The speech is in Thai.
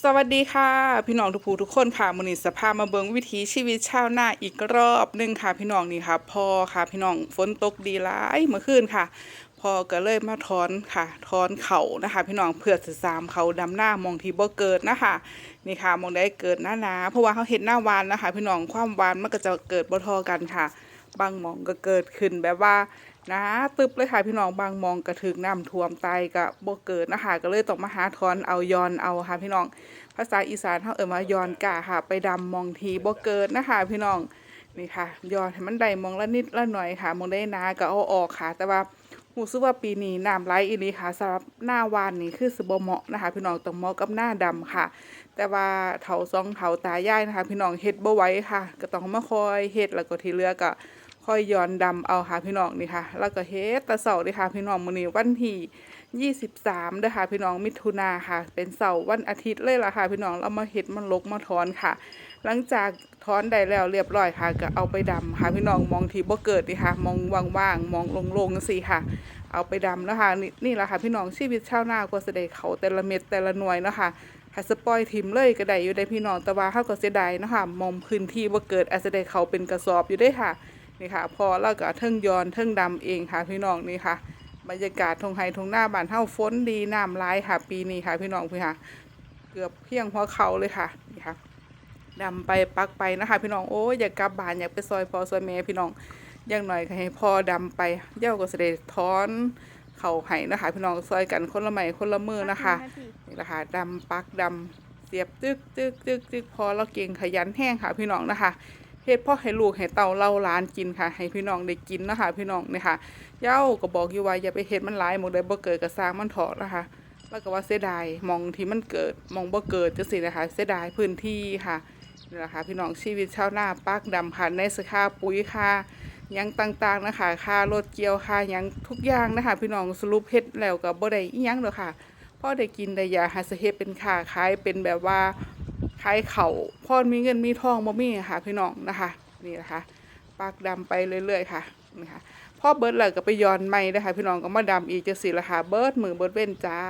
สวัสดีค่ะ พี่น้องทุกผู้ทุกคนค่ะมือนี้สภามาเบิงวิถีชีวิตชาวนาอีกรอบหนึงค่ะ พี่น้องนี่ค่ะพอค่ะพี่น้องฝนตกดีหลายเมื่อคืนค่ะ พอก็เลยมาถอนค่ะถอนเขานะคะ พี่น้องเพื่อสิสามเขาดำหน้ามองที่บ่เกิดนะคะนี่ค่ะมองได้เกิดหน้าหนาเพราะว่าเขาเห็นหน้าวานนะคะ พี่น้องความวานมันก็จะเกิดบ่ทอกันค่ะ บางมองก็เกิดขึ้นแบบว่านะตึบเลยค่ะพี่น้องบางมองก็ถึงน้ำท่วมตายก็บ่เกิดนะคะก็เลยต้องมาหาถอนเอายอนเอาค่ะพี่น้อง ภาษาอีสานเขาเอ่ยว่ายอนกาค่ะ ไปดำมองทีบ่เกิดนะคะพี่น้องนี่ค่ะยอนให้มันได้มองละนิดละหน่อยค่ะ มองได้นาก็เอาออกค่ะ แต่ว่าหูซึกว่าปีนี้น้ำไหลอีหลีค่ะสำหรับหน้าวานนี่คือสบเหมาะนะคะ พี่น้องต้องเหมาะกับหน้าดำค่ะ แต่ว่าเถาซองเถาตายายนะคะ พี่น้องเฮ็ดบ่ไหวค่ะ ก็ต้องมาคอยเฮ็ดแล้วก็ที่เหลือก็ ค่อยย้อนดำเอาค่ะพี่น้องนี่ค่ะ แล้วก็เฮ็ดตะเสาร์นี่ค่ะพี่น้องมื้อนี้วันที่23เด้อค่ะพี่น้องมิถุนาค่ะ เป็นเสาร์วันอาทิตย์เลยล่ะค่ะ พี่น้องเรามาเฮ็ดมันลกมาถอนค่ะ หลังจากถอนได้แล้วเรียบร้อยค่ะ ก็เอาไปดำค่ะ พี่น้องมองที่บ่เกิดนี่ค่ะ มองว่างๆมองโล่งๆจังซี่ค่ะ เอาไปดำแล้วค่ะนี่นี่แหละค่ะ พี่น้องชีวิตชาวนาก็สิได้เขาแต่ละเม็ดแต่ละหน่วยเนาะค่ะถ้าสปอยทิมเลยก็ได้อยู่ได้พี่น้องแต่ว่าเฮาก็เสียดายเนาะค่ะมองพื้นที่บ่เกิดอาจจะได้เขาเป็นกระสอบอยู่ได้ค่ะ นี่ค่ะ พอแล้วก็เทิงยอนเทิงดำเองค่ะพี่น้องนี่ค่ะ บรรยากาศทงไฮทงหน้าบ้านเฮาฝนดีน้ำหลายค่ะ ปีนี้ค่ะพี่น้องพี่ค่ะ เกือบเพียงพอเขาเลยค่ะนี่ค่ะดำไปปักไปนะคะ พี่น้องโอ้ยอยากกลับบ้านอยากไปซอยพอซอยแม่พี่น้องอย่างหน่อยให้พอดำไปเย้าก็เสด็จถอนเขาไห้นะคะ พี่น้องซอยกันคนละไม้คนละมือนะคะนี่แหละค่ะดำปักดำเสียบตึกตึกตึกตึกพอเราเก่งขยันแห้งค่ะพี่น้องนะคะ เฮ็ดพ่อให้ลูกให้เต่าเล่าร้านกินค่ะ ให้พี่น้องได้กินนะคะ พี่น้องเนี่ยค่ะเย้าก็บอกอยู่ว่าอย่าไปเฮ็ดมันหลายหมดเลยบ่เกิดกระซางมันเถอดนะคะ แล้วก็ว่าเสียดายมองที่มันเกิดมองบ่เกิดจังซี่นะคะ เสียดายพื้นที่ค่ะนี่แหละค่ะพี่น้องชีวิตชาวนาปักดำค่ะในสค่าปุ๋ยค่ะยังต่างๆนะคะค่ารถเกี่ยวค่ะยังทุกอย่างนะคะ พี่น้องสรุปเฮ็ดแล้วก็บ่ได้อีหยังดอกค่ะพ่อได้กินได้ยาหาสเหตุเป็นค่าขายเป็นแบบว่า ขายเขาพ่อมีเงินมีทองบ่มีค่ะพี่น้องนะคะ นี่นะคะ ปากดำไปเรื่อยๆค่ะนี่ค่ะพ่อเบิร์ดเลยก็ไปย้อนไม่นะคะพี่น้องก็มาดำอีกจะสีละค่ะเบิร์ดมือเบิร์ดเว้นจ้า